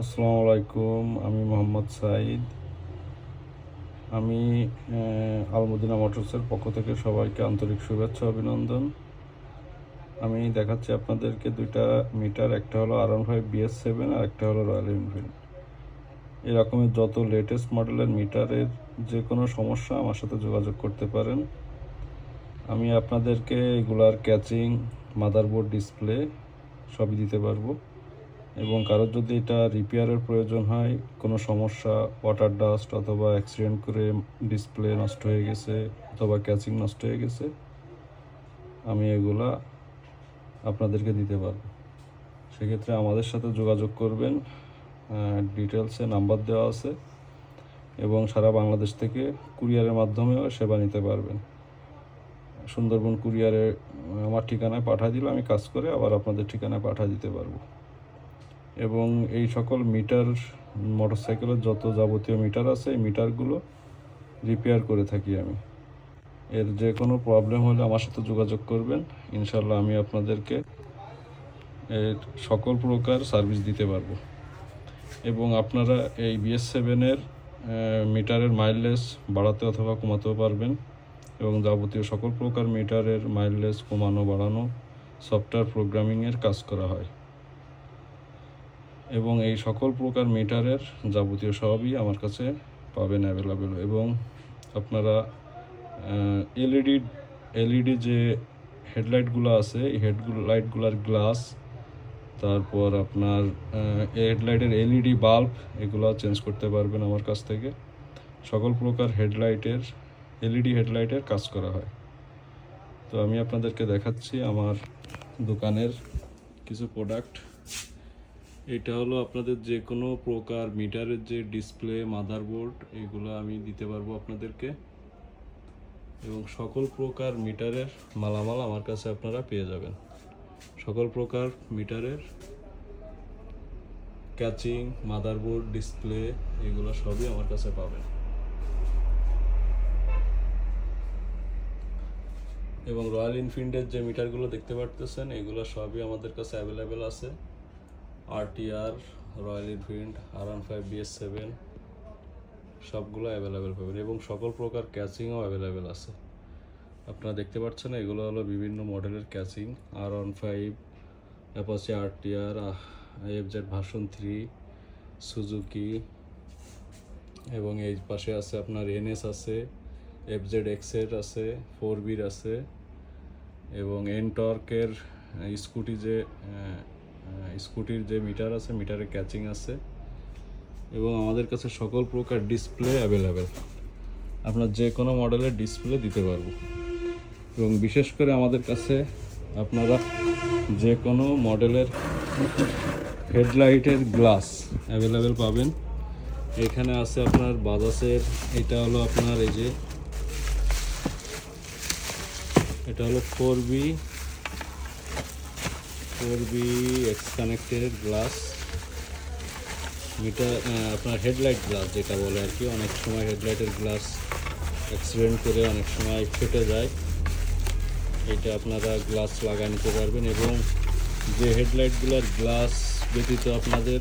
আসসালামু আলাইকুম, আমি মোহাম্মদ সাইদ আমি আলমদিনা মোটরসের পক্ষ থেকে সবাইকে আন্তরিক শুভেচ্ছা, অভিনন্দন। আমি দেখাচ্ছি আপনাদেরকে দুইটা মিটার, একটা হলো আর ফাইভ বিএস সেভেন আর একটা হলো রয়্যাল এনফিল্ড এরকমের যত লেটেস্ট মডেলের মিটারের যে কোনো সমস্যা আমার সাথে যোগাযোগ করতে পারেন। আমি আপনাদেরকে এগুলার ক্যাচিং মাদারবোর্ড ডিসপ্লে সবই দিতে পারব। এবং কারোর যদি এটা রিপেয়ারের প্রয়োজন হয়, কোনো সমস্যা, ওয়াটার ডাস্ট অথবা অ্যাক্সিডেন্ট করে ডিসপ্লে নষ্ট হয়ে গেছে অথবা ক্যাচিং নষ্ট হয়ে গেছে, আমি এগুলা আপনাদেরকে দিতে পারব। সেক্ষেত্রে আমাদের সাথে যোগাযোগ করবেন। ডিটেলসে নাম্বার দেওয়া আছে এবং সারা বাংলাদেশ থেকে কুরিয়ারের মাধ্যমেও সেবা নিতে পারবেন। সুন্দরবন কুরিয়ারে আমার ঠিকানায় পাঠিয়ে দিলে আমি কাজ করে আবার আপনাদের ঠিকানায় পাঠিয়ে দিতে পারব। এবং এই সকল মিটার, মোটরসাইকেলের যত যাবতীয় মিটার আছে, এই মিটারগুলো রিপেয়ার করে থাকি আমি। এর যে কোনো প্রবলেম হলে আমার সাথে যোগাযোগ করবেন। ইনশাল্লাহ আমি আপনাদেরকে এর সকল প্রকার সার্ভিস দিতে পারব। এবং আপনারা এই বিএস সেভেনের মিটারের মাইলেজ বাড়াতে অথবা কমাতেও পারবেন এবং যাবতীয় সকল প্রকার মিটারের মাইলেজ কমানো, বাড়ানো সফটওয়্যার প্রোগ্রামিংয়ের কাজ করা হয়। এবং এই সকল প্রকার মিটারের যাবতীয় সবই আমার কাছে পাবেন অ্যাভেলেবেল এবং আপনারা এলইডি এলইডি যে হেডলাইটগুলো আছে, এই হেডগুলো লাইটগুলোর গ্লাস তারপর আপনার হেডলাইটের এলইডি বাল্ব এগুলো চেঞ্জ করতে পারবেন আমার কাছ থেকে। সকল প্রকার হেডলাইটের এলইডি হেডলাইটের কাজ করা হয়। তো আমি আপনাদেরকে দেখাচ্ছি আমার দোকানের কিছু প্রোডাক্ট এটা হলো আপনাদের যে কোনো প্রকার মিটারের যে ডিসপ্লে, মাদারবোর্ড, এগুলো আমি দিতে পারব আপনাদেরকে। এবং সকল প্রকার মিটারের মালামাল আমার কাছে আপনারা পেয়ে যাবেন। সকল প্রকার মিটারের ক্যাচিং, মাদারবোর্ড, ডিসপ্লে, এগুলো সবই আমার কাছে পাবেন। এবং রয়্যাল এনফিল্ডের যে মিটারগুলো দেখতে পারতেছেন, এগুলো সবই আমাদের কাছে অ্যাভেলেবেল আছে। RTR Royal Enfield R one five BS seven সবগুলো অ্যাভেলেবেল পাবেন এবং সকল প্রকার ক্যাচিংও অ্যাভেলেবেল আছে। আপনারা দেখতে পাচ্ছেন এগুলো হলো বিভিন্ন মডেলের catching R one five Apache RTR F Z version three Suzuki এবং এই পাশে আছে আপনার এনএস আছে এফ জেড এক্সের আছে ফোর বির আছে, এবং এন টর্কের স্কুটি যে স্কুটির যে মিটার আছে, মিটারে ক্যাচিং আছে। এবং আমাদের কাছে সকল প্রকার ডিসপ্লে অ্যাভেলেবেল। আপনার যে কোনো মডেলের ডিসপ্লে দিতে পারব। এবং বিশেষ করে আমাদের কাছে আপনারা যে কোনো মডেলের হেডলাইটের গ্লাস অ্যাভেলেবেল পাবেন। এখানে আছে আপনার বাজাজের, এটা হলো আপনার এই যে, এটা হলো four B four B X connected glass meter আপনার হেডলাইট গ্লাস যেটা বলে আর কি, অনেক সময় হেডলাইটের গ্লাস অ্যাক্সিডেন্ট করে অনেক সময় ফেটে যায়। এটা আপনারা গ্লাস লাগা নিতে পারবেন এবং যে হেডলাইটগুলোর গ্লাস ব্যতীত আপনাদের,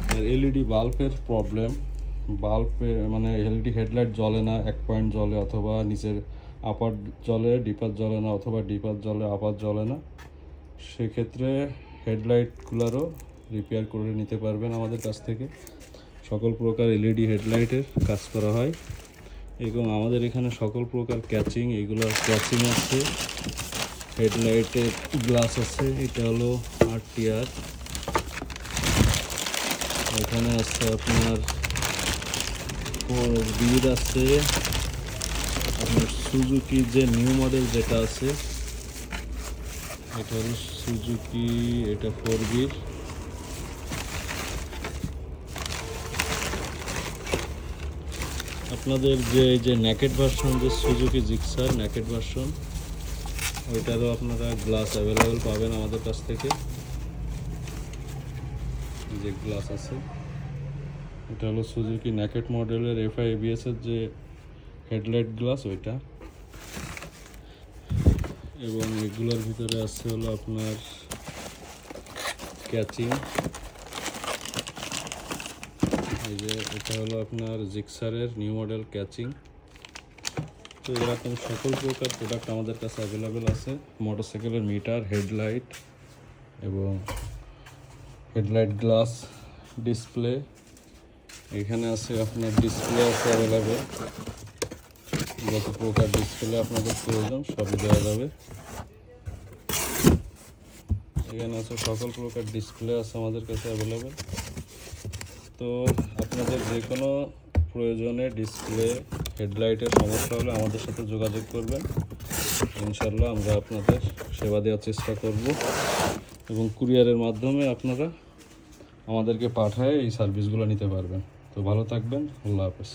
আপনার এলইডি বাল্বের প্রবলেম, বাল্বে মানে এলইডি হেডলাইট জ্বলে না, এক পয়েন্ট জ্বলে অথবা নিচের আপার জ্বলে, ডিপার জ্বলে না, অথবা ডিপার জ্বলে, আপার জ্বলে না। সেক্ষেত্রে হেডলাইটগুলোরও রিপেয়ার করে নিতে পারবেন আমাদের কাছ থেকে। সকল প্রকার এলইডি হেডলাইটের কাজ করা হয়। এবং আমাদের এখানে সকল প্রকার ক্যাচিং এগুলোর ক্যাচিং আছে। হেডলাইটের গ্লাস আছে, এটা হলো আর টিয়ার এখানে আছে আপনার বিড আছে। আপনার সুজুকি যে নিউ মডেল যেটা আছে এটা হলো সুজুকি এটা ফোর বির আপনাদের যে যে ন্যাকেট ভার্সন যে সুজুকি জিক্সার ন্যাকেট ভার্সন ওইটারও আপনারা গ্লাস অ্যাভেলেবেল পাবেন আমাদের কাছ থেকে। যে গ্লাস আছে। এটা হলো সুজুকি ন্যাকেট মডেলের এফআই এবিএস এর যে হেডলাইট গ্লাস ওইটা। এবং এগুলোর ভিতরে আছে হলো আপনার ক্যাচিং। এই যে এটা হলো আপনার জিক্সারের নিউ মডেল ক্যাচিং। তো এরকম সকল প্রকার প্রোডাক্ট আমাদের কাছে অ্যাভেলেবেল আছে। মোটরসাইকেলের মিটার, হেডলাইট এবং হেডলাইট গ্লাস ডিসপ্লে। এখানে আছে আপনার ডিসপ্লে আছে অ্যাভেলেবেল যত প্রকার ডিসপ্লে আপনাদের প্রয়োজন, সবই দেওয়া যাবে। এখানে আছে সকল প্রকার ডিসপ্লে আছে আমাদের কাছে অ্যাভেলেবেল তো আপনাদের যে কোনো প্রয়োজনে ডিসপ্লে হেডলাইটের সমস্যা হলে আমাদের সাথে যোগাযোগ করবেন। ইনশাল্লাহ আমরা আপনাদের সেবা দেওয়ার চেষ্টা করব। এবং কুরিয়ারের মাধ্যমে আপনারা আমাদেরকে পাঠায় এই সার্ভিসগুলো নিতে পারবেন। তো ভালো থাকবেন, আল্লাহ হাফেজ।